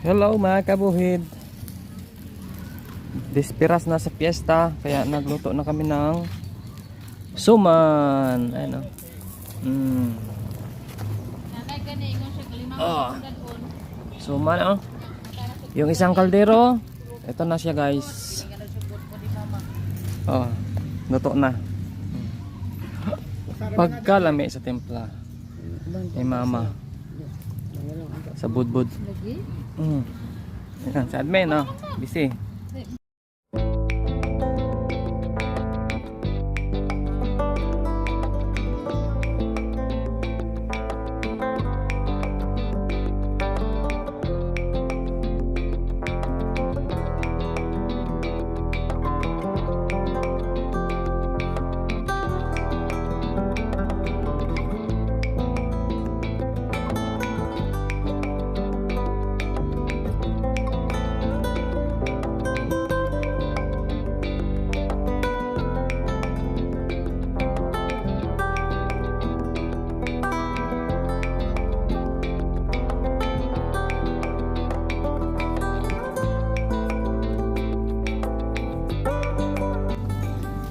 Hello mga kabuhid. Dispiras na sa piyesta kaya nagluto na kami ng suman. Ano? Mm. Dadon. Suman oh. Yung isang kaldero, ito na siya guys. Oh, luto na. Pagkalami sa templa ni mama sa budbud. Lagi? Mm. Yan, sa admin, oh. Busy.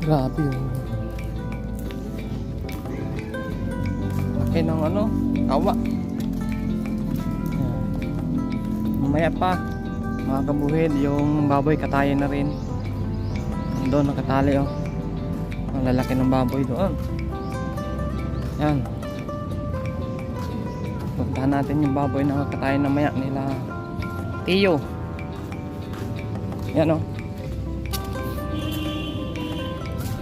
Grabe oh. Laki ng ano, awa. Yan. Mamaya pa, mga kabuhid, yung baboy katayin na rin. Doon nakatali oh. Ang lalaki ng baboy doon. Yan. Puntahan natin yung baboy na kakatayin na maya nila. Tiyo. Yan oh.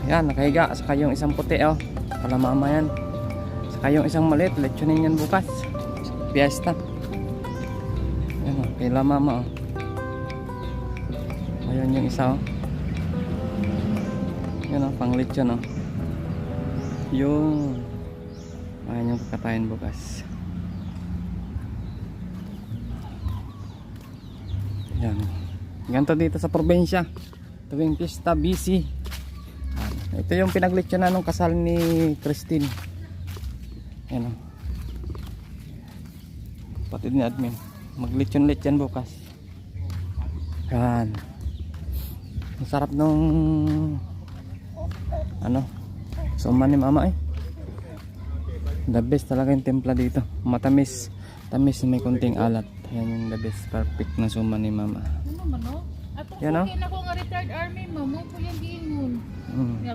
Yan, nakahiga. Saka yung isang puti, oh. Kala mama yan. Saka yung isang maliit. Lechonin yan bukas. Fiesta. Yan, oh. Kila mama, oh. Ayan yung isa, oh. Yan, oh. Pang lechon, oh. Yung. Ayan yung kakatayin bukas. Yan. Ganito dito sa probinsya. Tuwing pista, busy. Ito yung pinaglitsyon na nung kasal ni Christine. Yan o. Pati ni admin. Maglitsyon-litsyon bukas. Yan. Masarap nung ano suman ni mama eh. The best talaga yung templa dito. Matamis. Tamis may kunting alat. Yan yung the best. Perfect na suman ni mama. Ano no? Atong Yan, Yan,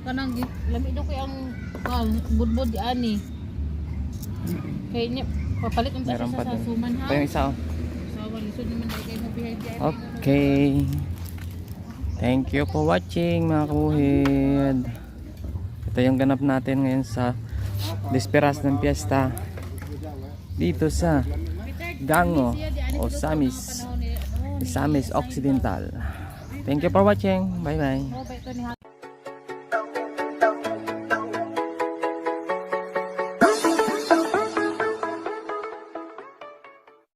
kanang lami do ko ang kal budbud di ani. Kay niya papalit ang Meron sa pa sa doon. suman ha. Ito yung isa oh. Kay. Okay. Thank you for watching mga kabuhid. Ito yung ganap natin ngayon sa Disperas ng Fiesta. Dito sa Gango o Samis. Ni. Samis Occidental. Thank you for watching. Bye bye.